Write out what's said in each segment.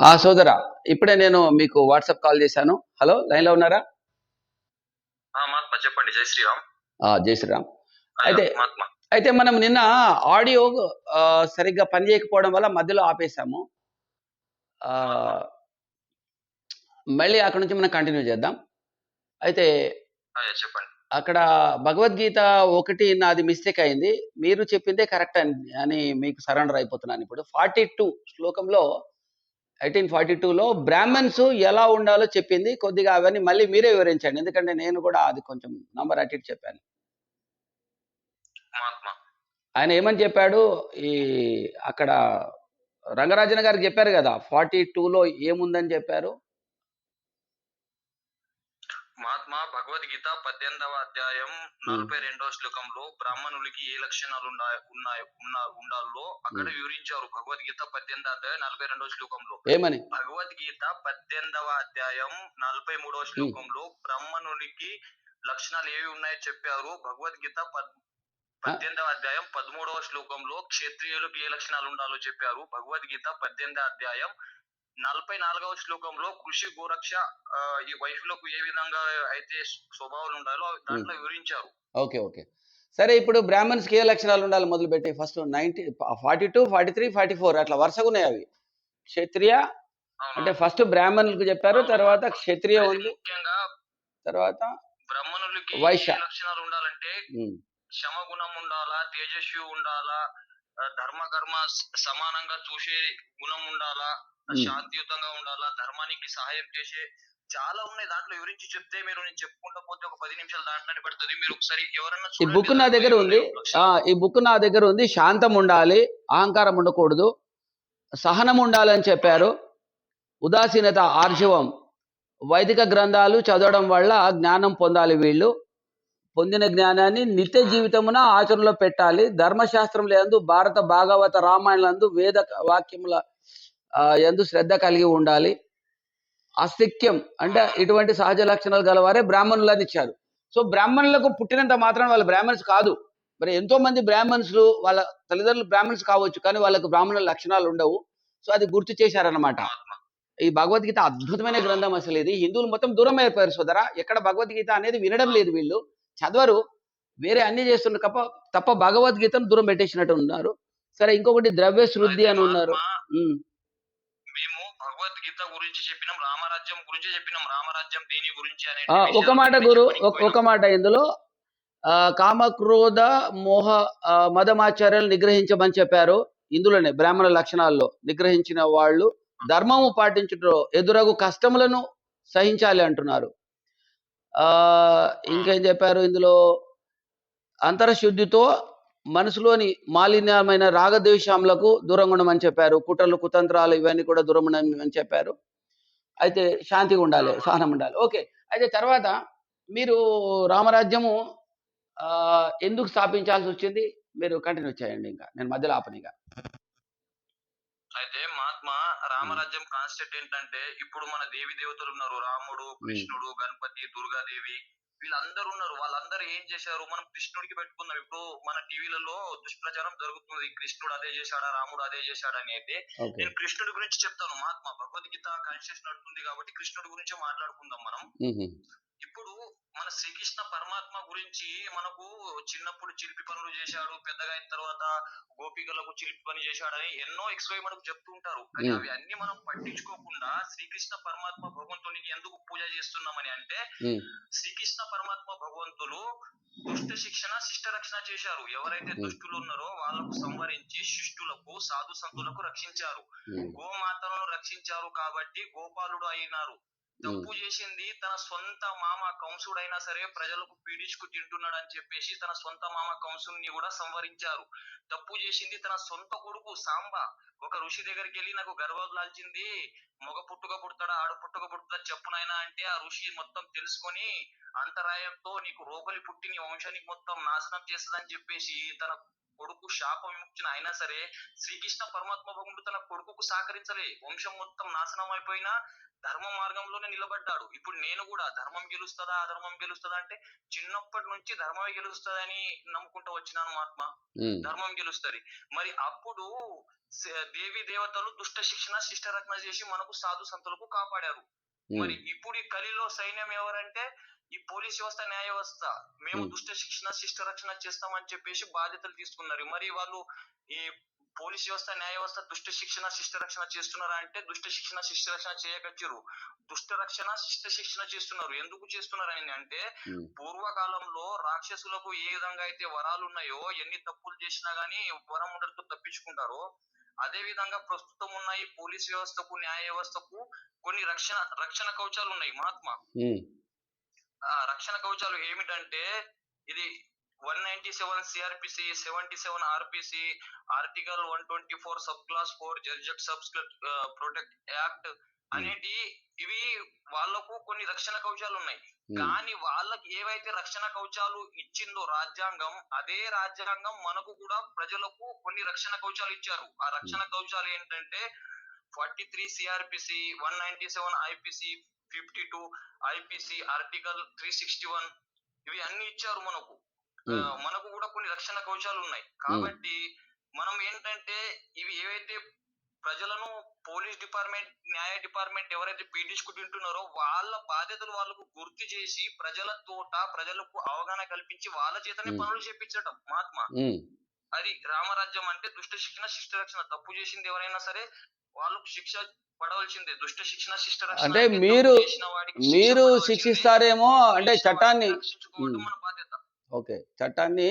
ఆ సోదరా ఇప్పుడే నేను మీకు వాట్సాప్ కాల్ చేశాను. హలో లైన్లో ఉన్నారా చెప్పండి జై శ్రీరామ్. ఆ, జై శ్రీరామ్. అయితే- అయితే మనం నిన్న ఆడియో సరిగ్గా పనిచేయకపోవడం వల్ల మధ్యలో ఆపేశాము. మళ్ళీ అక్కడ నుంచి మనం కంటిన్యూ చేద్దాం. అయితే చెప్పండి. అక్కడ భగవద్గీత ఒకటి నాది మిస్టేక్ అయింది. మీరు చెప్పిందే కరెక్ట్ అని అని మీకు సరెండర్ అయిపోతున్నాను ఇప్పుడు. ఫార్టీ టూ శ్లోకంలో ఎయిటీన్ ఫార్టీ టూలో బ్రాహ్మణ్స్ ఎలా ఉండాలో చెప్పింది. కొద్దిగా అవన్నీ మళ్ళీ మీరే వివరించండి. ఎందుకంటే నేను కూడా అది కొంచెం నంబర్ అటు ఇటు చెప్పాను. ఆయన ఏమని చెప్పాడు? ఈ అక్కడ రంగరాజన్ గారికి చెప్పారు కదా ఫార్టీ టూలో ఏముందని చెప్పారు? మహాత్మా భగవద్గీత పద్దెనిమిదవ అధ్యాయం నలభై రెండవ శ్లోకంలో బ్రాహ్మణులకి ఏ లక్షణాలు ఉన్నాయి ఉన్నాయి ఉన్న- ఉండాలో అక్కడ వివరించారు భగవద్గీత పద్దెనిమిదవ అధ్యాయం నలభై రెండవ శ్లోకంలో. ఏమని? భగవద్గీత పద్దెనిమిదవ అధ్యాయం నలభై మూడవ శ్లోకంలో బ్రాహ్మణుడికి లక్షణాలు ఏవి ఉన్నాయో చెప్పారు? భగవద్గీత పద్ పద్దెనిమిదవ అధ్యాయం పదమూడవ శ్లోకంలో క్షత్రియులకు ఏ లక్షణాలు ఉండాలో చెప్పారు? భగవద్గీత పద్దెనిమిదవ అధ్యాయం నలభై నాలుగవ శ్లోకంలో కృషి గోరక్ష ఈ వైఫ్లకు ఏ విధంగా అయితే స్వభావాలు ఉండాలో దాంట్లో వివరించారు. Okay okay. సరే ఇప్పుడు బ్రాహ్మణ్స్కి ఏ లక్షణాలు ఉండాలి మొదలుపెట్టి? First ninety forty two forty three forty four అట్లా వరుసగా ఉన్నాయి అవి. క్షత్రియ? అంటే ఫస్ట్ బ్రాహ్మణులకు చెప్పారు తర్వాత క్షత్రియ ఉంది ముఖ్యంగా తర్వాత బ్రాహ్మణులకి వైశ్య. లక్షణాలు ఉండాలంటే క్షమగుణం ఉండాలా తేజస్వి ఉండాలా ధర్మ కర్మ సమానంగా చూసే గుణం ఉండాలా. శాంతియుతంగా ఉండాలా ధర్మానికి సహాయం చేసే చాలా ఉన్నాయి. దాంట్లో వివరించి చెప్తే మీరు నేను చెప్పుకుంటూ పోతే ఒక పది నిమిషాలు దాంట్లోనే పడుతుంది. మీరు ఒకసారి ఎవరన్నా ఈ బుక్ నా దగ్గర ఉంది. ఈ బుక్ నా దగ్గర ఉంది. శాంతం ఉండాలి అహంకారం ఉండకూడదు సహనం ఉండాలని చెప్పారు. ఉదాసీనత ఆర్జవం. వైదిక గ్రంథాలు చదవడం వల్ల జ్ఞానం పొందాలి వీళ్ళు. పొందిన జ్ఞానాన్ని నిత్య జీవితమున ఆచరణలో పెట్టాలి. ధర్మశాస్త్రం యందు భారత భాగవత రామాయణలందు వేద వాక్యముల ఎందు శ్రద్ధ కలిగి ఉండాలి. అస్తిక్యం అంటే ఇటువంటి సహజ లక్షణాలు గలవారే బ్రాహ్మణులని ఇచ్చారు. సో బ్రాహ్మణులకు పుట్టినంత మాత్రం వాళ్ళు బ్రాహ్మణ్స్ కాదు. మరి ఎంతో మంది బ్రాహ్మణ్స్లు వాళ్ళ తల్లిదండ్రులు బ్రాహ్మణ్స్ కావచ్చు కానీ వాళ్ళకు బ్రాహ్మణుల లక్షణాలు ఉండవు. సో అది గుర్తు చేశారనమాట ఈ భగవద్గీత అద్భుతమైన గ్రంథం అసలు ఇది. హిందువులు మొత్తం దూరం అయిపోయారు సోదరా. ఎక్కడ భగవద్గీత అనేది వినడం లేదు వీళ్ళు. చదవరు. వేరే అన్ని చేస్తున్నారు తప్ప తప్ప భగవద్గీతను దూరం పెట్టేసినట్టు ఉన్నారు. సరే ఇంకొకటి ద్రవ్య శుద్ధి అని ఉన్నారు. మేము భగవద్గీత గురించి చెప్పినాం రామరాజ్యం గురించి చెప్పినాం. రామరాజ్యం దీని గురించి ఒక మాట గురు ఒక- మాట ఇందులో ఆ, కామక్రోధ మోహ మదమాచార్యాలు నిగ్రహించమని చెప్పారు. ఇందులోనే బ్రాహ్మణ లక్షణాల్లో నిగ్రహించిన వాళ్ళు ధర్మము పాటించుటలో ఎదురగు కష్టములను సహించాలి అంటున్నారు. ఆ. ఇంకేం చెప్పారు ఇందులో? అంతరశుద్ధితో మనసులోని మాలిన్యమైన రాగద్వేషములకు దూరంగా ఉండమని చెప్పారు. కుట్రలు కుతంత్రాలు ఇవన్నీ కూడా దూరం ఉండమని చెప్పారు. అయితే శాంతిగా ఉండాలి సహనం ఉండాలి. ఓకే. అయితే తర్వాత మీరు రామరాజ్యము ఆ, ఎందుకు స్థాపించాల్సి వచ్చింది? మీరు కంటిన్యూ చేయండి ఇంకా. నేను మధ్యలో ఆపనిగా అయితే మహాత్మా రామరాజ్యం కాన్సెప్ట్ ఏంటంటే ఇప్పుడు మన దేవి దేవతలు ఉన్నారు. రాముడు కృష్ణుడు గణపతి దుర్గాదేవి. వీళ్ళందరూ ఉన్నారు. వాళ్ళందరూ ఏం చేశారు? మనం కృష్ణుడికి పెట్టుకున్నాం ఇప్పుడు మన టీవీలలో దుష్ప్రచారం జరుగుతుంది. కృష్ణుడు అదే చేశాడా? రాముడు అదే చేశాడా అని అయితే నేను కృష్ణుడి గురించి చెప్తాను. మహాత్మా భగవద్గీత కాన్షియస్ నడుతుంది కాబట్టి కృష్ణుడి గురించి మాట్లాడుకుందాం మనం. ఇప్పుడు మన శ్రీకృష్ణ పరమాత్మ గురించి మనకు చిన్నప్పుడు చిలిపి పనులు చేశాడు పెద్దగా అయిన తర్వాత గోపికలకు చిలిపి పని చేశాడని ఎన్నో ఎక్స్వై మనకు చెప్తూ ఉంటారు. కానీ. అవి అన్ని మనం పట్టించుకోకుండా శ్రీకృష్ణ పరమాత్మ భగవంతునికి ఎందుకు పూజ చేస్తున్నామని అంటే శ్రీకృష్ణ పరమాత్మ భగవంతులు దుష్ట శిక్షణ శిష్ట రక్షణ చేశారు. ఎవరైతే. దుష్టులు ఉన్నారో వాళ్ళకు సంవరించి శిష్టులకు సాధు సంతులకు రక్షించారు. గోమాతలను రక్షించారు కాబట్టి గోపాలుడు అయినారు. తప్పు చేసింది? తన సొంత మామ కంసుడైనా సరే ప్రజలకు పీడించుకు తింటున్నాడు అని చెప్పేసి తన సొంత మామ కంసుని కూడా సంవరించారు. తప్పు చేసింది తన సొంత కొడుకు సాంబ. ఒక ఋషి దగ్గరికి వెళ్ళి నాకు గర్వం లాల్చింది మగ పుట్టుక పుడతాడా? ఆడ పుట్టుక పుడతా చెప్పునైనా అంటే ఆ ఋషి మొత్తం తెలుసుకొని అంతరాయంతో నీకు రోగలి పుట్టి నీ వంశానికి మొత్తం నాశనం చేస్తుందని చెప్పేసి తన కొడుకు శాప విముక్తిని అయినా సరే శ్రీకృష్ణ పరమాత్మ భగవంతుడు తన కొడుకుకు సహకరించలే. వంశం మొత్తం నాశనం అయిపోయినా ధర్మ మార్గంలోనే నిలబడ్డాడు. ఇప్పుడు నేను కూడా ధర్మం గెలుస్తుందా అధర్మం గెలుస్తుందా అంటే చిన్నప్పటి నుంచి ధర్మమే గెలుస్తుందని నమ్ముకుంటూ వచ్చినాను మహాత్మ. ఉమ్, ధర్మం గెలుస్తుంది. మరి అప్పుడు దేవి దేవతలు దుష్ట శిక్షణ శిష్టరత్న చేసి మనకు సాధు సంతులకు కాపాడారు. మరి ఇప్పుడు ఈ కలిలో సైన్యం ఎవరంటే ఈ పోలీస్ వ్యవస్థ న్యాయ వ్యవస్థ. మేము. దుష్ట శిక్షణ శిష్ట రక్షణ చేస్తామని చెప్పేసి బాధ్యతలు తీసుకున్నారు. మరి వాళ్ళు ఈ పోలీస్ వ్యవస్థ న్యాయ వ్యవస్థ దుష్ట శిక్షణ శిష్ట రక్షణ చేస్తున్నారా అంటే దుష్ట శిక్షణ శిష్ట రక్షణ చేయకచ్చిరు దుష్ట రక్షణ శిష్ట శిక్షణ చేస్తున్నారు. ఎందుకు చేస్తున్నారని అంటే పూర్వకాలంలో రాక్షసులకు ఏ విధంగా అయితే వరాలు ఉన్నాయో ఎన్ని తప్పులు చేసినా గానీ వరం ఉండలతో తప్పించుకుంటారో. అదే విధంగా ప్రస్తుతం ఉన్న ఈ పోలీస్ వ్యవస్థకు న్యాయ వ్యవస్థకు కొన్ని రక్షణ రక్షణ కవచాలు ఉన్నాయి. మహాత్మా. రక్షణ కవచాలు ఏమిటంటే ఇది one ninety seven CRPC seventy seven RPC article one twenty four sub clause four georgette sub protect act అనేటి ఇవి వాళ్ళకు కొన్ని రక్షణ కవచాలు ఉన్నాయి. ఉమ్, కానీ వాళ్ళకి ఏవైతే రక్షణ కవచాలు ఇచ్చిందో రాజ్యాంగం అదే రాజ్యాంగం మనకు కూడా ప్రజలకు కొన్ని రక్షణ కవచాలు ఇచ్చారు. ఆ రక్షణ కవచాలు ఏంటంటే forty three CRPC one ninety seven IPC fifty two IPC article three sixty one ఇవి అన్ని ఇచ్చారు మనకు. మనకు కూడా కొన్ని రక్షణ కవచాలు ఉన్నాయి. కాబట్టి మనం ఏంటంటే ఇవి ఏవైతే ప్రజలను పోలీస్ డిపార్ట్మెంట్ న్యాయ డిపార్ట్మెంట్ ఎవరైతే పీడించుకుంటున్నారో వాళ్ళ బాధ్యతలు వాళ్ళకు గుర్తు చేసి ప్రజల తోట ప్రజలకు అవగాహన కల్పించి వాళ్ళ చేతనే. పనులు చేపించటం మహాత్మా. అది రామరాజ్యం అంటే దుష్ట శిక్షణ శిష్ట రక్షణ. తప్పు చేసింది ఎవరైనా సరే వాళ్ళకు శిక్ష పడవలసిందే. దుష్ట శిక్షణ శిష్ట రక్షణ అంటే మీరు- మీరు. శిక్షిస్తారేమో అంటే చట్టాన్ని. మన బాధ్యత. ఓకే. చట్టాన్ని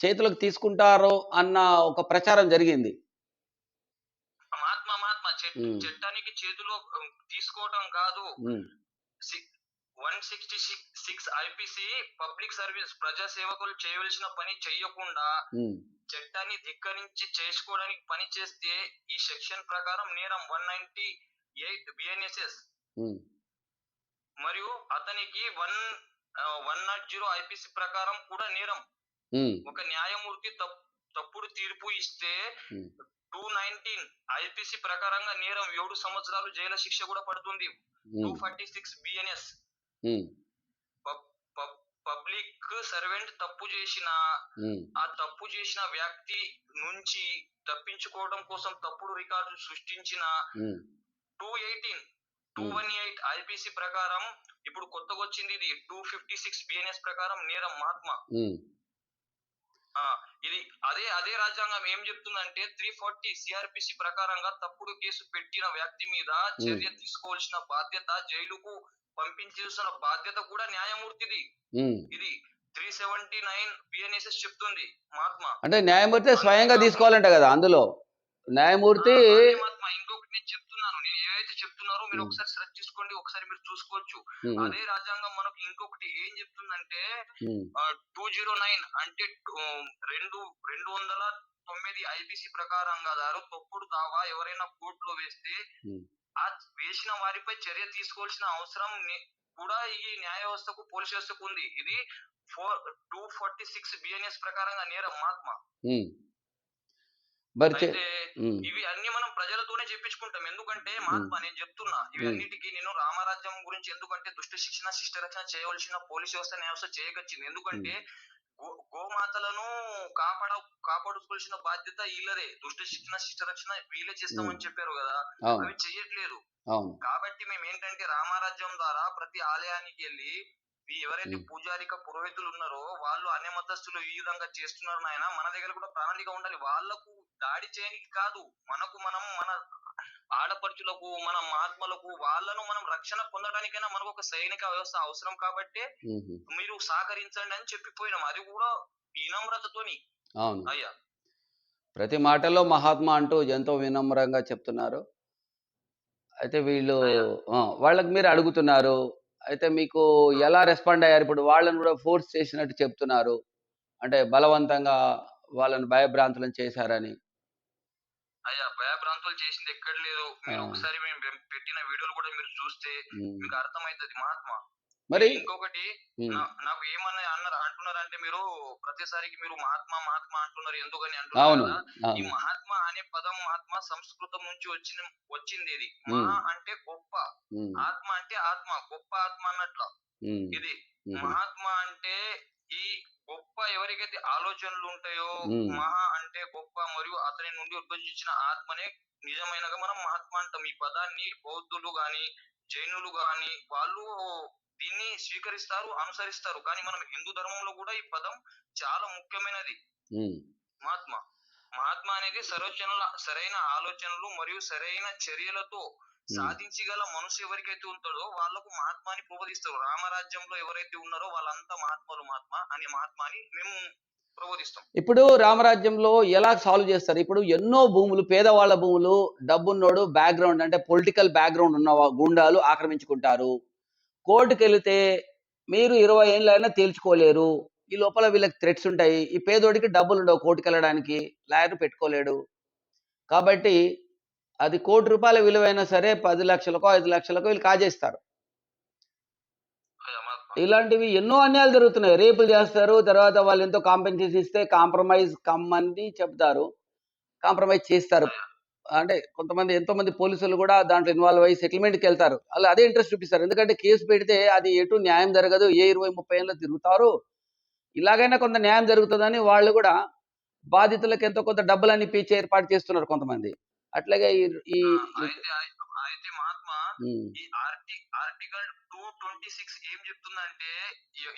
చేతులకు తీసుకుంటారు అన్న ఒక ప్రచారం జరిగింది. చట్టానికి చేతిలో తీసుకోవటం కాదు. One sixty six IPC public service ప్రజా సేవకులు చేయవలసిన పని చేయకుండా చట్టాన్ని ధిక్కరించి చేసుకోవడానికి పని చేస్తే ఈ సెక్షన్ ప్రకారం నేరం వన్ నైన్టీ ఎయిట్ బిఎన్ఎస్ఎస్ మరియు అతనికి one one not zero IPC ప్రకారం కూడా నేరం. ఒక న్యాయమూర్తి తప్- తప్పుడు తీర్పు ఇస్తే టూ నైన్టీన్ ఐపీసీ ప్రకారంగా నేరం. ఏడు సంవత్సరాలు జైలు శిక్ష కూడా పడుతుంది. Two forty six BNS public servant తప్పు చేసిన ఆ తప్పు చేసిన వ్యక్తి నుంచి తప్పించుకోవడం కోసం తప్పుడు రికార్డు సృష్టించిన two eighteen two one eight IPC ప్రకారం ఇప్పుడు కొత్తగా వచ్చింది ఇది టూ ఫిఫ్టీ సిక్స్ బిఎన్ఎస్ ప్రకారం నేరం మహాత్మ ఇది అదే అదే రాజ్యాంగం ఏం చెప్తుందంటే త్రీ ఫార్టీ సిఆర్పిసి ప్రకారంగా తప్పుడు కేసు పెట్టిన వ్యక్తి మీద చర్య తీసుకోవాల్సిన బాధ్యత జైలుకు పంపించాల్సిన బాధ్యత కూడా న్యాయమూర్తిది. ఇది త్రీ సెవెంటీ నైన్ బిఎన్ఎస్ఎస్ చెప్తుంది మహాత్మ అంటే న్యాయమూర్తి స్వయంగా తీసుకోవాలంట కదా అందులో. న్యాయమూర్తి ఇంకొకటి నేను ఏవైతే చెప్తున్నారో. మీరు. ఒకసారి సెర్చ్ చేసుకోండి. ఒకసారి మీరు చూసుకోవచ్చు. అదే రాజ్యాంగం మనకు ఇంకొకటి ఏం చెప్తుందంటే టూ జీరో నైన్ అంటే రెండు రెండు వందల తొమ్మిది ఐపీసీ ప్రకారంగా దారు తప్పుడు దావా ఎవరైనా కోర్టులో వేస్తే ఆ వేసిన వారిపై చర్య తీసుకోవాల్సిన అవసరం కూడా ఈ న్యాయ వ్యవస్థకు పోలీస్ వ్యవస్థకు ఉంది. ఇది four two forty six BNS ప్రకారంగా నేరం మహాత్మ. మరి ఇవి అన్ని మనం ప్రజలతోనే చెప్పించుకుంటాం. ఎందుకంటే మహాత్మా నేను చెప్తున్నా ఇవి మ్మ్. అన్నిటికీ నేను రామరాజ్యం గురించి ఎందుకంటే దుష్ట శిక్షణ శిష్ట రక్షణ చేయవలసిన పోలీస్ వ్యవస్థ వ్యవస్థ చేయగచ్చింది ఎందుకంటే గోమాతలను కాపాడ కాపాడుకోవాల్సిన బాధ్యత వీళ్ళదే. దుష్ట శిక్షణ శిష్ట రక్షణ వీళ్ళే చేస్తామని చెప్పారు కదా. అవి చెయ్యట్లేదు కాబట్టి మేము ఏంటంటే రామరాజ్యం ద్వారా ప్రతి ఆలయానికి వెళ్ళి ఎవరైతే. పూజారిక పురోహితులు ఉన్నారో వాళ్ళు అన్య మతస్థులు ఈ విధంగా చేస్తున్నారు నాయన మన దగ్గర కూడా ప్రణాళిక ఉండాలి. వాళ్ళకు దాడి చేయడానికి కాదు మనకు మనం మన ఆడపడుచులకు మన మహాత్మలకు వాళ్ళను మనం రక్షణ పొందడానికైనా మనకు ఒక సైనిక వ్యవస్థ అవసరం కాబట్టి మీరు సహకరించండి అని చెప్పిపోయినాం. అది కూడా వినమ్రతతోని. అవును. అయ్యా. ప్రతి మాటలో మహాత్మా అంటూ ఎంతో వినమ్రంగా చెప్తున్నారు. అయితే వీళ్ళు వాళ్ళకి మీరు అడుగుతున్నారు అయితే మీకు ఎలా రెస్పాండ్ అయ్యారు? ఇప్పుడు వాళ్ళని కూడా ఫోర్స్ చేసినట్టు చెప్తున్నారు. అంటే బలవంతంగా వాళ్ళని భయభ్రాంతులను చేశారని. అయ్యా భయభ్రాంతులు చేసింది ఎక్కడ లేదు. మీరు. ఒకసారి మేము పెట్టిన వీడియోలు కూడా మీరు చూస్తే. మీకు అర్థమైతది మహాత్మా మరి ఇంకొకటి నాకు ఏమన్నా అన్నారు? అంటున్నారంటే మీరు ప్రతిసారికి మీరు మహాత్మా మహాత్మా అంటున్నారు ఎందుకని అంటున్నారు? ఈ మహాత్మా అనే పదం మహాత్మా సంస్కృతం నుంచి వచ్చిన వచ్చింది ఇది. మా మ్మ్. అంటే గొప్ప. ఆత్మ అంటే ఆత్మ. గొప్ప ఆత్మ అన్నట్లు. ఇది మహాత్మ అంటే ఈ గొప్ప ఎవరికైతే ఆలోచనలు ఉంటాయో. మహా అంటే గొప్ప మరియు అతని నుండి ఉద్భవించిన ఆత్మనే నిజమైనగా మనం మహాత్మ అంటాం. ఈ పదాన్ని బౌద్ధులు గాని జైనులు గాని వాళ్ళు దీన్ని స్వీకరిస్తారు అనుసరిస్తారు. కానీ మనం హిందూ ధర్మంలో కూడా ఈ పదం చాలా ముఖ్యమైనది. మహాత్మ. మహాత్మ అనేది సరోచనల సరైన ఆలోచనలు మరియు సరైన చర్యలతో సాధించగల మనుషు ఎవరికైతే ఉంటాడో వాళ్ళకు మహాత్మాని ప్రబోధిస్తారు. రామరాజ్యంలో ఎవరైతే ఉన్నారో వాళ్ళంతా మహాత్ములు మహాత్మ అనే మహాత్మాని మేము ప్రబోధిస్తాం. ఇప్పుడు రామరాజ్యంలో ఎలా సాల్వ్ చేస్తారు? ఇప్పుడు ఎన్నో భూములు పేదవాళ్ళ భూములు డబ్బున్నోడు బ్యాక్గ్రౌండ్ అంటే పొలిటికల్ బ్యాక్గ్రౌండ్ ఉన్న గుండాలు ఆక్రమించుకుంటారు. కోర్టుకు వెళితే మీరు ఇరవై ఏళ్ళైనా తేల్చుకోలేరు. ఈ లోపల వీళ్ళకి థ్రెట్స్ ఉంటాయి. ఈ పేదోడికి డబ్బులు ఉండవు కోర్టుకు వెళ్ళడానికి లాయర్ పెట్టుకోలేడు. కాబట్టి అది కోటి రూపాయల విలువైనా సరే పది లక్షలకో ఐదు లక్షలకో వీళ్ళు కాజేస్తారు. ఇలాంటివి ఎన్నో అన్యాయాలు జరుగుతున్నాయి. రేపులు చేస్తారు తర్వాత వాళ్ళు ఎంతో కాంపెన్సేషన్ ఇస్తే కాంప్రమైజ్ కమ్మని చెప్తారు. కాంప్రమైజ్ చేస్తారు. అంటే కొంతమంది ఎంతో మంది పోలీసులు కూడా దాంట్లో ఇన్వాల్వ్ అయ్యి సెటిల్మెంట్కి వెళ్తారు. అలా అదే ఇంట్రెస్ట్ చూపిస్తారు. ఎందుకంటే కేసు పెడితే అది ఎటు న్యాయం జరగదు ఏ ఇరవై ముప్పై ఏళ్ళు తిరుగుతారు. ఇలాగైనా కొంత న్యాయం జరుగుతుందని వాళ్ళు కూడా బాధితులకు ఎంతో కొంత డబ్బులన్నీ పీచి ఏర్పాటు చేస్తున్నారు కొంతమంది. అట్లాగే ఈ అయితే మహాత్మ ఈ art article two twenty six ఏం చెప్తుందంటే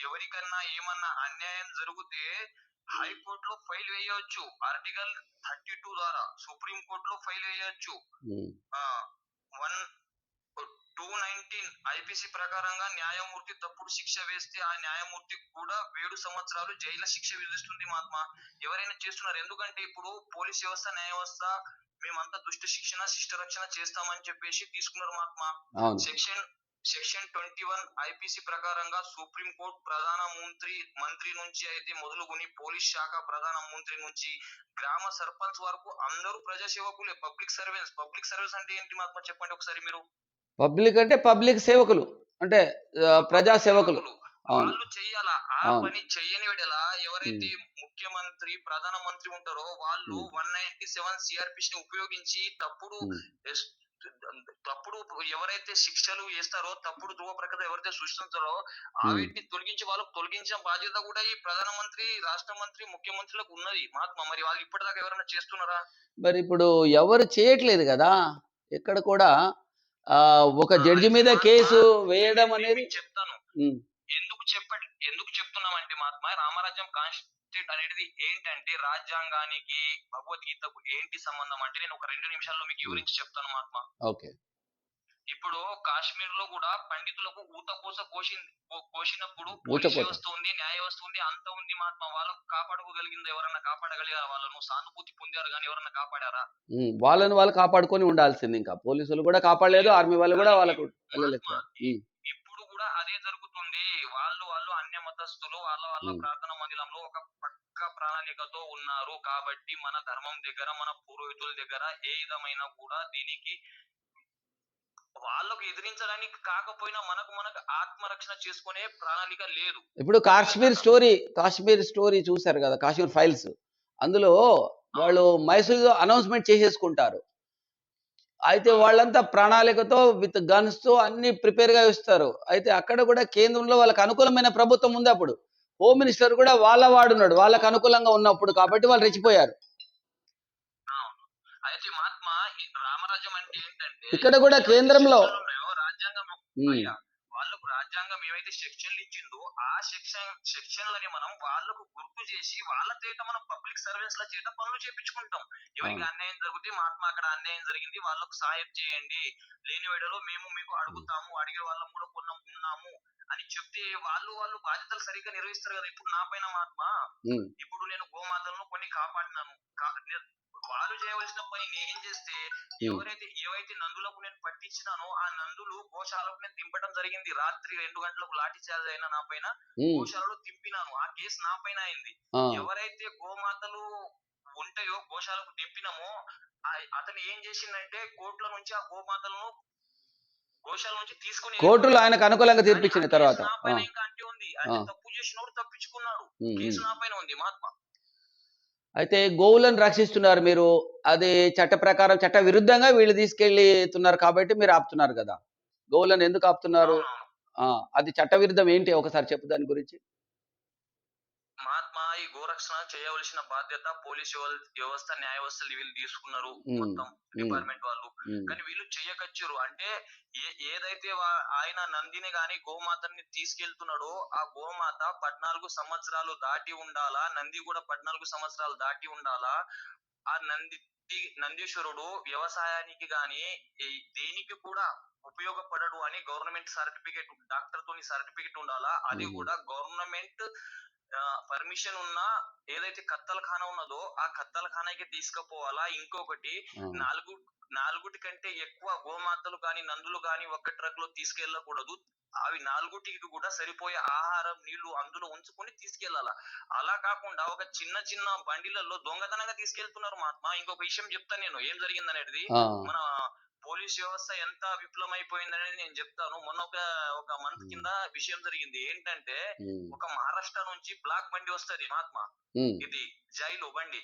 ఎవరికన్నా ఏమన్నా అన్యాయం జరిగితే హైకోర్టులో ఫైల్ వేయవచ్చు ఆర్టికల్ థర్టీ టూ ద్వారా సుప్రీం కోర్టులో ఫైల్ వేయవచ్చు వన్ టూ నైన్టీన్ ఐపీసీ ప్రకారంగా న్యాయమూర్తి తప్పుడు శిక్ష వేస్తే ఆ న్యాయమూర్తి కూడా ఏడు సంవత్సరాలు జైలు శిక్ష విధిస్తుంది మహాత్మ. ఎవరైనా చేస్తున్నారు? ఎందుకంటే ఇప్పుడు పోలీస్ వ్యవస్థ న్యాయ వ్యవస్థ మేమంతా దుష్ట శిక్షణ శిష్ట రక్షణ చేస్తామని చెప్పేసి తీసుకున్నారు Mahatma. Section section twenty one IPC ప్రకారంగా సుప్రీం కోర్టు ప్రధాన మంత్రి మంత్రి నుంచి అయితే మొదలుకొని పోలీస్ శాఖ ప్రధాన మంత్రి నుంచి గ్రామ సర్పంచ్ వరకు అందరూ ప్రజా సేవకులే పబ్లిక్ సర్వీస్ పబ్లిక్ సర్వీస్ అంటే ఏంటి మహాత్మ? చెప్పండి ఒకసారి మీరు. పబ్లిక్ అంటే పబ్లిక్ సేవకులు. అంటే ప్రజా సేవకులు. అవును. చెయ్యాలా? ఆ. పని చెయ్యని విడలా ఎవరైతే ముఖ్యమంత్రి ప్రధాన మంత్రి ఉంటారో వాళ్ళు. వన్ నైన్టీ సెవెన్ సిఆర్పిస్ని ఉపయోగించి తప్పుడు తప్పుడు ఎవరైతే శిక్షలు వేస్తారో తప్పుడు ధృవ ప్రకటన ఎవరైతే సృష్టిస్తారో. వీటిని తొలగించి వాళ్ళకు తొలగించిన బాధ్యత కూడా ఈ ప్రధానమంత్రి రాష్ట్ర మంత్రి ముఖ్యమంత్రులకు ఉన్నది. మహాత్మ మరి వాళ్ళు ఇప్పటిదాకా ఎవరైనా చేస్తున్నారా? మరి ఇప్పుడు ఎవరు చేయట్లేదు కదా? ఎక్కడ కూడా ఒక జడ్జి మీద కేసు వేయడం అనేది చెప్తాను. ఎందుకు చెప్పండి ఎందుకు చెప్తున్నామంటే మహాత్మా రామరాజ్యం కాన్స్టిట్యూట్ అనేది ఏంటంటే రాజ్యాంగానికి భగవద్గీతకు ఏంటి సంబంధం అంటే నేను ఒక రెండు నిమిషాల్లో మీకు వివరించి చెప్తాను మహాత్మా. ఓకే. ఇప్పుడు కాశ్మీర్లో కూడా పండితులకు ఊత కోస కోసింది కోసినప్పుడు ఉంది న్యాయ ఉంది అంత ఉంది మహాత్మా. వాళ్ళకు కాపాడుకోగలిగింది ఎవరన్నా కాపాడగలిగారా? వాళ్ళను సానుభూతి పొందారు కానీ ఎవరన్నా కాపాడారా? వాళ్ళని వాళ్ళు కాపాడుకొని ఉండాల్సింది ఇంకా. పోలీసులు కూడా కాపాడలేదు ఆర్మీ వాళ్ళు కూడా వాళ్ళకు ఇప్పుడు కూడా అదే జరుగుతుంది. వాళ్ళు వాళ్ళు అన్య మతస్థులు వాళ్ళ వాళ్ళ. ప్రార్థన మందిరంలో ఒక పక్క ప్రణాళికతో ఉన్నారు. కాబట్టి మన ధర్మం దగ్గర మన పూర్వీకుల దగ్గర ఏ విధమైన కూడా దీనికి వాళ్ళకు ఎదిరించడానికి కాకపోయినా మనకు మనకు ఆత్మరక్షణ చేసుకునే ప్రణాళిక లేదు. ఇప్పుడు కాశ్మీర్ స్టోరీ కాశ్మీర్ స్టోరీ చూశారు కదా కాశ్మీర్ ఫైల్స్. అందులో వాళ్ళు మైసూర్ అనౌన్స్మెంట్ చేసేసుకుంటారు. అయితే వాళ్ళంతా ప్రణాళికతో విత్ గన్స్తో అన్ని ప్రిపేర్గా ఇస్తారు. అయితే అక్కడ కూడా కేంద్రంలో వాళ్ళకి అనుకూలమైన ప్రభుత్వం ఉంది అప్పుడు. హోమ్ మినిస్టర్ కూడా వాళ్ళ వాడున్నాడు వాళ్ళకి అనుకూలంగా ఉన్నప్పుడు కాబట్టి వాళ్ళు రెచ్చిపోయారు. అయితే మహాత్మా రామరాజ్యం అంటే ఇక్కడ కూడా కేంద్రంలో వాళ్ళకు రాజ్యాంగం ఏవైతే సెక్షన్లు ఇచ్చిందో ఆ సెక్షన్ సెక్షన్లని మనం వాళ్ళకు గుర్తు చేసి వాళ్ళ చేత మనం పబ్లిక్ సర్వీస్ ల చేత పనులు చేపించుకుంటాం. ఎవరికి. అన్యాయం జరిగితే మహాత్మా అక్కడ అన్యాయం జరిగింది వాళ్ళకు సాయం చేయండి. లేని వేడలో మేము మీకు అడుగుతాము అడిగే వాళ్ళం కూడా కొన్నాం ఉన్నాము అని చెప్తే వాళ్ళు వాళ్ళు బాధ్యతలు సరిగ్గా నిర్వహిస్తారు కదా. ఇప్పుడు నా పైన మహాత్మా ఇప్పుడు నేను గోమాతలను కొన్ని కాపాడినాను. వాళ్ళు చేయవలసిన పని నేను చేస్తే ఎవరైతే ఏవైతే నందులకు నేను పట్టించినానో ఆ నందులు గోశాలకు నేను దింపడం జరిగింది. రాత్రి రెండు గంటలకు లాఠీ చార్జ్ అయిన నా పైన గోశాలలో దింపినాను. ఆ కేసు నా పైన అయింది. ఎవరైతే గోమాతలు ఉంటాయో గోశాలకు దింపినామో అతను ఏం చేసిందంటే కోర్టుల నుంచి ఆ గోమాతలను గోశాల నుంచి తీసుకుని కోర్టులు ఆయనకు అనుకూలంగా ఆ తర్వాత. కేసు నా ఆ, పైన ఇంకా అంటే ఉంది. అంటే ఆ. తప్పు చేసినోడు తప్పించుకున్నాడు. కేసు. నా పైన ఉంది. మహాత్మా అయితే గోవులను రక్షిస్తున్నారు మీరు. అది చట్ట ప్రకారం చట్ట విరుద్ధంగా వీళ్ళు తీసుకెళ్తున్నారు కాబట్టి మీరు ఆపుతున్నారు కదా. గోవులను ఎందుకు ఆపుతున్నారు? అది చట్టవిరుద్ధం ఏంటి? ఒకసారి చెప్పు దాని గురించి. ఈ గోరక్షణ చేయవలసిన బాధ్యత పోలీస్ వ్యవ- వ్యవస్థ న్యాయ వ్యవస్థలు వీళ్ళు తీసుకున్నారు మొత్తం డిపార్ట్మెంట్ వాళ్ళు. కానీ వీళ్ళు చెయ్యకచ్చురు అంటే ఏదైతే ఆయన నందిని గాని గోమాతని తీసుకెళ్తున్నాడో ఆ గోమాత పద్నాలుగు సంవత్సరాలు దాటి ఉండాలా? నంది కూడా పద్నాలుగు సంవత్సరాలు దాటి ఉండాలా? ఆ నంది నందీశ్వరుడు వ్యవసాయానికి గాని దేనికి కూడా ఉపయోగపడడు అని గవర్నమెంట్ సర్టిఫికేట్ డాక్టర్ తోని సర్టిఫికేట్ ఉండాలా? అది. కూడా గవర్నమెంట్ పర్మిషన్ ఉన్న ఏదైతే కత్తలఖాన ఉన్నదో ఆ కత్తలఖానాకి తీసుకుపోవాలా? ఇంకొకటి నాలుగు నాలుగుటి కంటే ఎక్కువ గోమాతలు కానీ నందులు కానీ ఒక్క ట్రక్లో తీసుకెళ్ళకూడదు. అవి నాలుగుటికి కూడా సరిపోయే ఆహారం నీళ్ళు అందులో ఉంచుకొని తీసుకెళ్ళాల అలా కాకుండా ఒక చిన్న చిన్న బండిలలో దొంగతనంగా తీసుకెళ్తున్నారు మహాత్మా. ఇంకొక విషయం చెప్తాను నేను. ఏం జరిగింది అనేది ఆ, మన పోలీస్ వ్యవస్థ ఎంత విఫలం అనేది నేను చెప్తాను. మొన్న ఒక ఒక మంత్ కింద విషయం జరిగింది. ఏంటంటే ఒక మహారాష్ట్ర నుంచి బ్లాక్ బండి వస్తది మహాత్మా. ఇది జైలు బండి.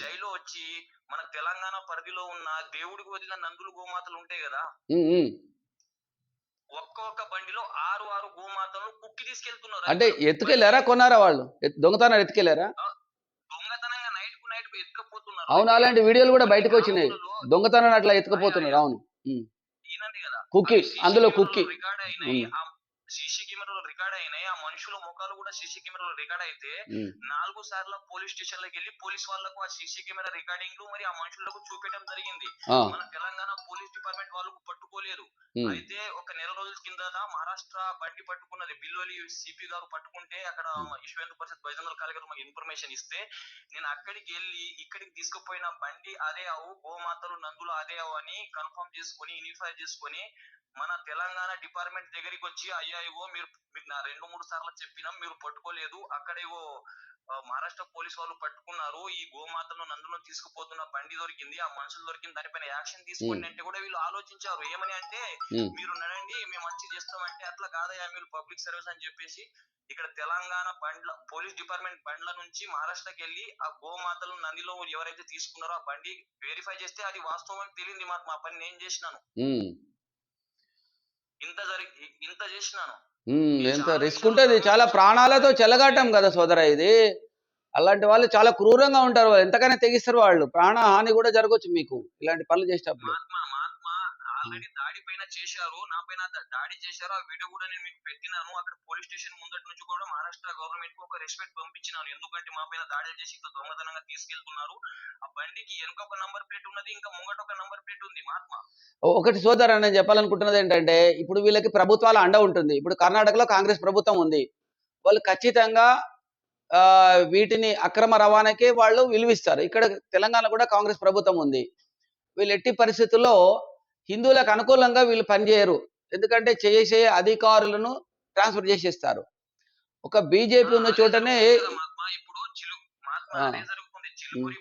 జైలు వచ్చి మన తెలంగాణ పరిధిలో ఉన్న దేవుడికి వదిలిన నందులు గోమాతలు ఉంటాయి కదా. ఒక్కొక్క బండిలో ఆరు ఆరు గోమాతలను కుక్కి తీసుకెళ్తున్నారు. అంటే ఎత్తుకెళ్ళారా కొన్నారా వాళ్ళు? దొంగతనాలు ఎత్తుకెళ్ళారా దొంగతనంగా నైట్కు నైట్ ఎత్తుకపోతున్నారు అవును అలాంటి వీడియోలు కూడా బయటకు వచ్చినాయి. దొంగతనాలు అట్లా ఎత్తుకుపోతున్నారు అవును. కుక్కి అందులో కుక్కి రికార్డ్ అయినాయి. ఉమ్. ఆ సీసీ కెమెరాలో రికార్డ్ అయినాయి. ఆ మనుషుల ముఖాలు కూడా సీసీ కెమెరాలో రికార్డ్ అయితే నాలుగు సార్లు పోలీస్ స్టేషన్లోకి వెళ్ళి పోలీస్ వాళ్ళకు ఆ సీసీ కెమెరా రికార్డింగ్లు మరి ఆ మనుషులకు చూపించడం జరిగింది. మన తెలంగాణ పోలీస్ డిపార్ట్మెంట్ వాళ్ళకు పట్టుకోలేదు. ఉమ్, అయితే ఒక నెల రోజుల కింద మహారాష్ట్ర బండి పట్టుకున్నది. బిల్లోలి సిపి గారు పట్టుకుంటే అక్కడ విశ్వేంద్ర పరిషత్ కాళీ గారు మాకు ఇన్ఫర్మేషన్ ఇస్తే నేను అక్కడికి వెళ్ళి ఇక్కడికి తీసుకుపోయిన బండి అదే అవు గోమాతలు నందులు అదే అవు అని కన్ఫర్మ్ చేసుకొని యూనిఫై చేసుకొని మన తెలంగాణ డిపార్ట్మెంట్ దగ్గరికి వచ్చి అయ్యా ఇగో మీరు మీకు నా రెండు మూడు సార్లు చెప్పినాం మీరు పట్టుకోలేదు. అక్కడ ఆ, మహారాష్ట్ర పోలీస్ వాళ్ళు పట్టుకున్నారు. ఈ గోమాతను నందులను తీసుకుపోతున్న బండి దొరికింది. ఆ మనుషులు దొరికింది దానిపైన యాక్షన్ తీసుకోండి అంటే కూడా వీళ్ళు ఆలోచించారు. ఏమని అంటే మీరు నడండి మేము వచ్చి చేస్తామంటే అట్లా కాదయ్యా మీరు పబ్లిక్ సర్వీస్ అని చెప్పేసి ఇక్కడ తెలంగాణ బండ్ల పోలీస్ డిపార్ట్మెంట్ బండ్ల నుంచి మహారాష్ట్రకి వెళ్ళి ఆ గోమాతలు నందిలో ఎవరైతే తీసుకున్నారో ఆ బండి వెరిఫై చేస్తే అది వాస్తవం అని తెలియంది మా మా పని నేను చేసినాను. ఇంత జరిగి ఇంత చేసినాను. ఎంత రిస్క్ ఉంటుంది. చాలా ప్రాణాలతో చెలగాటం కదా సోదర ఇది. అలాంటి వాళ్ళు చాలా క్రూరంగా ఉంటారు. వాళ్ళు ఎంతకైనా తెగిస్తారు వాళ్ళు. ప్రాణ హాని కూడా జరగవచ్చు మీకు ఇలాంటి పనులు చేసేటప్పుడు. ఆల్రెడీ దాడి పైన చేశారు నా పైన దాడి చేశారు. ఆ వీడియో కూడా నేను మీకు పెట్టినాను. అక్కడ పోలీస్ స్టేషన్ ముందటి నుంచి కూడా మహారాష్ట్ర గవర్నమెంట్కు ఒక రెస్పెక్ట్ పంపించినాను. ఎందుకంటే మా పైన దాడి చేసి ఇట్లా దొంగతనంగా తీసుకెళ్తున్నారు. ఆ బండికి వెనక ఒక నంబర్ ప్లేట్ ఉన్నది ఇంకా ముంగట ఒక నంబర్ ప్లేట్ ఉంది. మహాత్మా. ఒకటి సోదర నేను చెప్పాలనుకుంటున్నది ఏంటంటే ఇప్పుడు వీళ్ళకి ప్రభుత్వాల అండ ఉంటుంది. ఇప్పుడు కర్ణాటకలో కాంగ్రెస్ ప్రభుత్వం ఉంది. వాళ్ళు ఖచ్చితంగా వీటిని అక్రమ రవాణాకే వాళ్ళు విలువిస్తారు. ఇక్కడ తెలంగాణ కూడా కాంగ్రెస్ ప్రభుత్వం ఉంది. వీళ్ళు ఎట్టి పరిస్థితుల్లో హిందువులకు అనుకూలంగా వీళ్ళు పనిచేయరు. ఎందుకంటే చేసే అధికారులను ట్రాన్స్ఫర్ చేసేస్తారు. ఒక బీజేపీ ఉన్న చోటనే ఇప్పుడు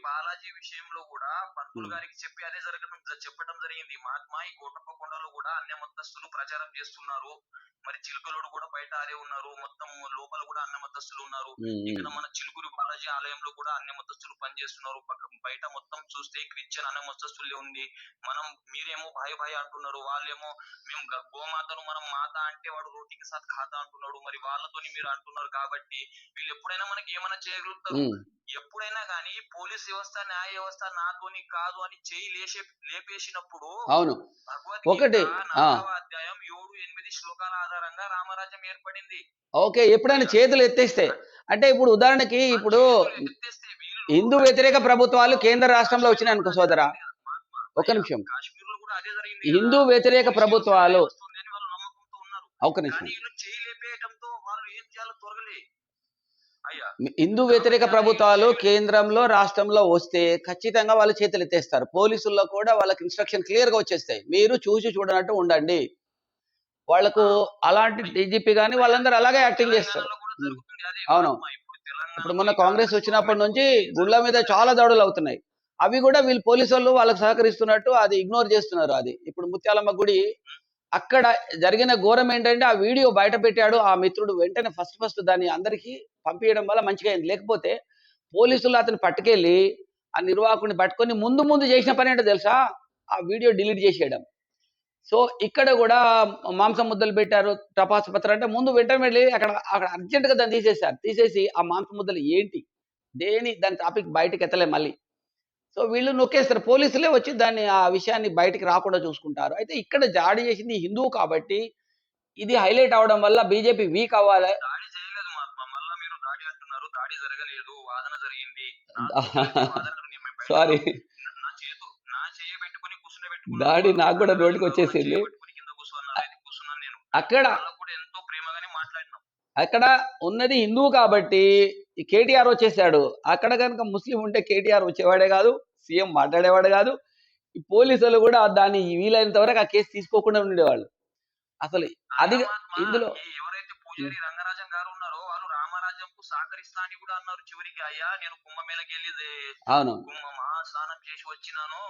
బాలాజీ విషయంలో కూడా పంతులు. గారికి చెప్పి అదే చెప్పడం జరిగింది. మహాత్మా ఈ కోటప్పకొండలో కూడా అన్య మతస్థులు ప్రచారం చేస్తున్నారు. మరి చిలుకలోడు కూడా బయట అదే ఉన్నారు. మొత్తం లోపల కూడా అన్య మతస్థులు ఉన్నారు. ఇక్కడ మన చిలుకూరి బాలాజీ ఆలయంలో కూడా అన్య మతస్థులు పనిచేస్తున్నారు. బయట మొత్తం చూస్తే క్రిస్టియన్ అన్య మతస్థులే ఉంది. మనం మీరేమో భాయ్ భాయ్ అంటున్నారు. వాళ్ళేమో మేము గోమాతను మనం మాత అంటే వాడు రోటీకి సాత్ ఖాతా అంటున్నాడు. మరి వాళ్ళతోని మీరు అంటున్నారు కాబట్టి వీళ్ళు ఎప్పుడైనా మనకి ఏమైనా చేయగలుగుతారు ఎప్పుడైనా కానీ పోలీస్ వ్యవస్థ న్యాయ వ్యవస్థ నాతోని కాదు అని చేయి లేచే లేపేసినప్పుడు అవును. ఒకటి, అధ్యాయం ఏడు ఎనిమిది శ్లోకాల ఆధారంగా రామరాజ్యం ఏర్పడింది. ఓకే ఎప్పుడైనా చేతులు ఎత్తేస్తే అంటే ఇప్పుడు ఉదాహరణకి ఇప్పుడు హిందూ వ్యతిరేక ప్రభుత్వాలు కేంద్ర రాష్ట్రంలో వచ్చినాయి అనుకో సోదరా. ఒక నిమిషం. కాశ్మీర్లో కూడా అదే జరిగింది హిందూ. వ్యతిరేక ప్రభుత్వాలు ఒక నిమిషం కానీ వీళ్ళు చేయి లేపేయటంతో వాళ్ళు ఏం చేయాలో త్వరగలే అయ్యా హిందూ వ్యతిరేక ప్రభుత్వాలు కేంద్రంలో రాష్ట్రంలో వస్తే ఖచ్చితంగా వాళ్ళు చేతులు ఎత్తేస్తారు. పోలీసుల్లో కూడా వాళ్ళకి ఇన్స్ట్రక్షన్ క్లియర్గా వచ్చేస్తాయి. మీరు చూసి చూడనట్టు ఉండండి. వాళ్ళకు అలాంటి డీజీపీ కానీ వాళ్ళందరూ అలాగే యాక్టింగ్ చేస్తారు. అవును. ఇప్పుడు ఇప్పుడు మొన్న కాంగ్రెస్ వచ్చినప్పటి నుంచి గుళ్ళ మీద చాలా దాడులు అవుతున్నాయి. అవి కూడా వీళ్ళు పోలీసు వాళ్ళు వాళ్ళకి సహకరిస్తున్నట్టు అది ఇగ్నోర్ చేస్తున్నారు అది. ఇప్పుడు ముత్యాలమ్మ గుడి అక్కడ జరిగిన ఘోరం ఏంటంటే ఆ వీడియో బయట పెట్టాడు ఆ మిత్రుడు వెంటనే ఫస్ట్ ఫస్ట్ దాన్ని అందరికీ పంపించడం వల్ల మంచిగా అయింది. లేకపోతే పోలీసులు అతను పట్టుకెళ్ళి ఆ నిర్వాహకుడిని పట్టుకొని ముందు ముందు చేసిన పని ఏంటో తెలుసా? ఆ వీడియో డిలీట్ చేసేయడం. సో ఇక్కడ కూడా మాంసం ముద్దలు పెట్టారు టపాసు పత్ర అంటే ముందు వెంటనే వెళ్ళి అక్కడ అక్కడ అర్జెంటుగా దాన్ని తీసేశారు. తీసేసి ఆ మాంసం ముద్దలు ఏంటి? దేని? దాని టాపిక్ బయటకు ఎత్తలే మళ్ళీ. సో వీళ్ళు నొక్కేస్తారు. పోలీసులే వచ్చి దాన్ని ఆ విషయాన్ని బయటికి రాకుండా చూసుకుంటారు. అయితే ఇక్కడ జాడి చేసింది హిందువు కాబట్టి ఇది హైలైట్ అవడం వల్ల బీజేపీ వీక్ అవ్వాలి దాడి చేయలేదు మహాత్మా మళ్ళా మీరు దాడి అంటున్నారు దాడి జరగలేదు వాదన జరిగింది వాదనలు నేను మేము బయట- సారీ నా చేతు నా చేయ పెట్టుకుని కూర్చుని దాడి నాకు కూడా నోటికి వచ్చేసింది. అక్కడ అక్కడ ఉన్నది హిందువు కాబట్టి కేటీఆర్ వచ్చేసాడు. అక్కడ కనుక ముస్లిం ఉంటే కేటీఆర్ వచ్చేవాడే కాదు సీఎం మాట్లాడేవాడు కాదు. ఈ పోలీసులు కూడా దాన్ని వీలైనంత వరకు ఆ కేసు తీసుకోకుండా ఉండేవాళ్ళు. అసలు అది ఇందులో- ఈ ఎవరైతే పూజారి రంగరాజన్ గారు ఉన్నారో వాళ్ళు రామరాజ్యంకు సహకరిస్తా అని కూడా అన్నారు చివరికి అయ్యా నేను కుంభమేళకి వెళ్ళి అవును. కుంభ మహాస్నానం చేసి వచ్చినాను.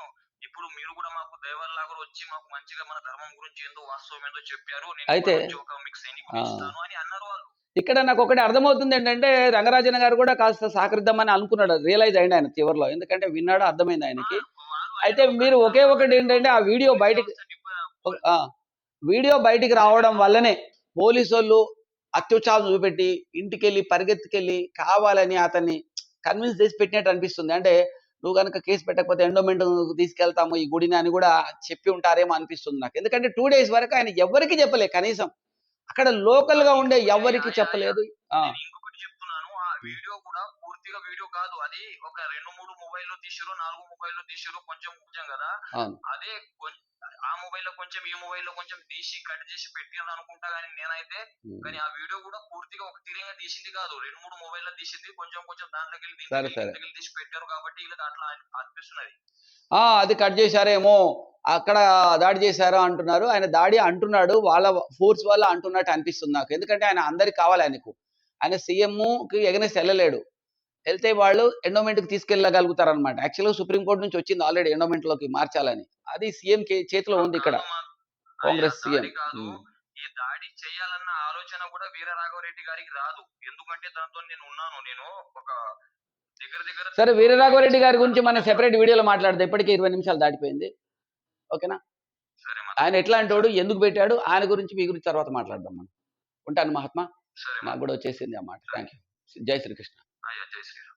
ఇప్పుడు మీరు కూడా మాకు దైవాల్లాగా వచ్చి మాకు మంచిగా మన ధర్మం గురించి ఏందో వాస్తవం ఏందో చెప్పారు. అయితే- ఒక మీకు. ఇస్తాను అని అన్నారు వాళ్ళు. ఇక్కడ నాకు ఒకటి అర్థమవుతుంది ఏంటంటే రంగరాజన్ గారు కూడా కాస్త సహకరిద్దామని అనుకున్నాడు. రియలైజ్ అయ్యింది ఆయన చివరిలో. ఎందుకంటే విన్నాడు అర్థమైంది ఆయనకి. అయితే మీరు ఒకే ఒకటి ఏంటంటే ఆ వీడియో బయటికి వీడియో బయటికి రావడం వల్లనే పోలీసు వాళ్ళు అత్యుత్సాహం చూపెట్టి ఇంటికెళ్ళి పరిగెత్తుకెళ్ళి కావాలని అతన్ని కన్విన్స్ చేసి పెట్టినట్టు అనిపిస్తుంది. అంటే నువ్వు కనుక కేసు పెట్టకపోతే ఎండోమెంట్ తీసుకెళ్తాము ఈ గుడిని అని కూడా చెప్పి ఉంటారేమో అనిపిస్తుంది నాకు. ఎందుకంటే టూ డేస్ వరకు ఆయన ఎవరికి చెప్పలే కనీసం. అక్కడ లోకల్గా ఉండే ఎవరికి చెప్పలేదు. ఇంకొకటి చెప్తున్నాను. ఆ వీడియో కూడా పూర్తిగా వీడియో కాదు. అది ఒక రెండు మూడు మొబైల్లో తీసిరు నాలుగు మొబైల్లో తీసిరు కొంచెం కొంచెం కదా. అదే ఆ మొబైల్లో కొంచెం ఈ మొబైల్లో కొంచెం తీసి కట్ చేసి పెట్టిరు అనుకుంటా కానీ నేనైతే. కానీ ఆ వీడియో కూడా పూర్తిగా ఒక తీరంగా తీసింది కాదు. రెండు మూడు మొబైల్లో తీసింది. కొంచెం కొంచెం దాంట్లోకి వెళ్ళి తీసి పెట్టారు కాబట్టి ఇలా అట్లా అన్- అనిపిస్తున్నది. ఆ అది కట్ చేశారేమో. అక్కడ దాడి చేశారు అంటున్నారు. ఆయన దాడి అంటున్నాడు. వాళ్ళ ఫోర్స్ వల్ల అంటున్నట్టు అనిపిస్తుంది నాకు. ఎందుకంటే ఆయన అందరికి కావాలి ఆయనకు. ఆయన సీఎం కి ఎగనేసి వెళ్ళలేడు. వెళ్తే వాళ్ళు ఎండోమెంట్కి తీసుకెళ్ళగలుగుతారు అనమాట యాక్చువల్గా సుప్రీంకోర్టు నుంచి వచ్చింది ఆల్రెడీ ఎండోమెంట్లోకి మార్చాలని. అది సీఎం చేతిలో ఉంది ఇక్కడ. కాంగ్రెస్ సీఎం. ఈ దాడి చేయాలన్న ఆలోచన కూడా వీర రాఘవరెడ్డి గారికి రాదు. ఎందుకంటే తనతో నేను ఉన్నాను. నేను ఒక దగ్గర దగ్గర సరే వీరరాఘవరెడ్డి గారి గురించి మనం సెపరేట్ వీడియోలో మాట్లాడదాం. ఇప్పటికే ఇరవై నిమిషాలు దాటిపోయింది. ఓకేనా? ఆయన ఎట్లా అంటాడు ఎందుకు పెట్టాడు ఆయన గురించి మీ గురించి తర్వాత మాట్లాడదాం మనం. ఉంటాను మహాత్మా? నాకు కూడా వచ్చేసింది అన్నమాట థ్యాంక్ యూ జై శ్రీకృష్ణ. అయ్యా జై శ్రీరామ్ Mm.